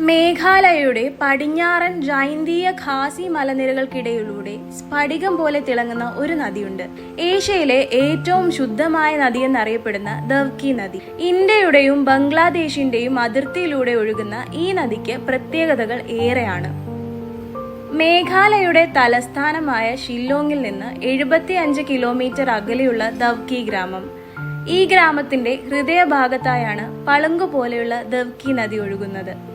മേഘാലയയുടെ പടിഞ്ഞാറൻ ജൈന്തീയ ഖാസി മലനിരകൾക്കിടയിലൂടെ സ്ഫടികം പോലെ തിളങ്ങുന്ന ഒരു നദിയുണ്ട്. ഏഷ്യയിലെ ഏറ്റവും ശുദ്ധമായ നദി എന്നറിയപ്പെടുന്ന ദവ്കി നദി. ഇന്ത്യയുടെയും ബംഗ്ലാദേശിന്റെയും അതിർത്തിയിലൂടെ ഒഴുകുന്ന ഈ നദിക്ക് പ്രത്യേകതകൾ ഏറെയാണ്. മേഘാലയയുടെ തലസ്ഥാനമായ ഷില്ലോങ്ങിൽ നിന്ന് എഴുപത്തിയഞ്ച് കിലോമീറ്റർ അകലെയുള്ള ദവ്കി ഗ്രാമം. ഈ ഗ്രാമത്തിന്റെ ഹൃദയഭാഗത്തായാണ് പളുങ്കു പോലെയുള്ള ദവ്കി നദി ഒഴുകുന്നത്.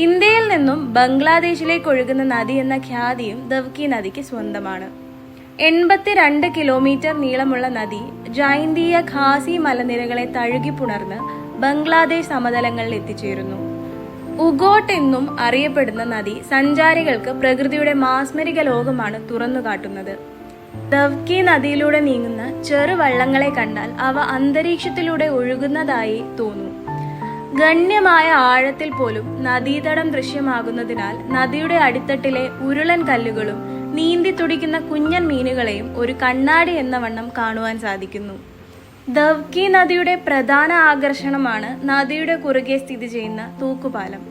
ഇന്ത്യയിൽ നിന്നും ബംഗ്ലാദേശിലേക്ക് ഒഴുകുന്ന നദി എന്ന ഖ്യാതിയും ദവ്കി നദിക്ക് സ്വന്തമാണ്. എൺപത്തിരണ്ട് കിലോമീറ്റർ നീളമുള്ള നദി ജൈന്തീയ ഖാസി മലനിരകളെ തഴുകി പുണർന്ന് ബംഗ്ലാദേശ് സമതലങ്ങളിൽ എത്തിച്ചേരുന്നു. ഉഗോട്ട് എന്നും അറിയപ്പെടുന്ന നദി സഞ്ചാരികൾക്ക് പ്രകൃതിയുടെ മാസ്മരിക ലോകമാണ് തുറന്നു കാട്ടുന്നത് ദവ്കി നദിയിലൂടെ നീങ്ങുന്ന ചെറുവള്ളങ്ങളെ കണ്ടാൽ അവ അന്തരീക്ഷത്തിലൂടെ ഒഴുകുന്നതായി തോന്നും. ഗണ്യമായ ആഴത്തിൽ പോലും നദീതടം ദൃശ്യമാകുന്നതിനാൽ നദിയുടെ അടിത്തട്ടിലെ ഉരുളൻ കല്ലുകളും നീന്തി തുടിക്കുന്ന കുഞ്ഞൻ മീനുകളെയും ഒരു കണ്ണാടി എന്ന വണ്ണം കാണുവാൻ സാധിക്കുന്നു. ദവ്കി നദിയുടെ പ്രധാന ആകർഷണമാണ് നദിയുടെ കുറുകെ സ്ഥിതി ചെയ്യുന്ന തൂക്കുപാലം.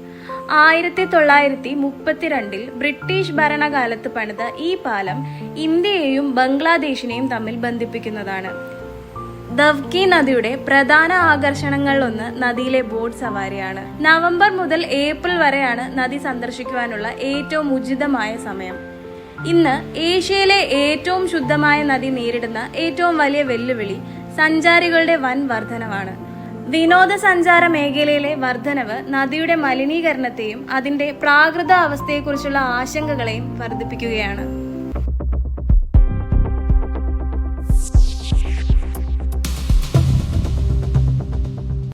ആയിരത്തി തൊള്ളായിരത്തി മുപ്പത്തിരണ്ടിൽ ബ്രിട്ടീഷ് ഭരണകാലത്ത് പണിത ഈ പാലം ഇന്ത്യയെയും ബംഗ്ലാദേശിനെയും തമ്മിൽ ബന്ധിപ്പിക്കുന്നതാണ്. ദവ്കി നദിയുടെ പ്രധാന ആകർഷണങ്ങളിലൊന്ന് നദിയിലെ ബോട്ട് സവാരിയാണ്. നവംബർ മുതൽ ഏപ്രിൽ വരെയാണ് നദി സന്ദർശിക്കുവാനുള്ള ഏറ്റവും ഉചിതമായ സമയം. ഇന്ന് ഏഷ്യയിലെ ഏറ്റവും ശുദ്ധമായ നദി നേരിടുന്ന ഏറ്റവും വലിയ വെല്ലുവിളി സഞ്ചാരികളുടെ വൻ വർധനവാണ്. വിനോദസഞ്ചാര മേഖലയിലെ വർധനവ് നദിയുടെ മലിനീകരണത്തെയും അതിന്റെ പ്രാകൃത അവസ്ഥയെക്കുറിച്ചുള്ള ആശങ്കകളെയും വർദ്ധിപ്പിക്കുകയാണ്.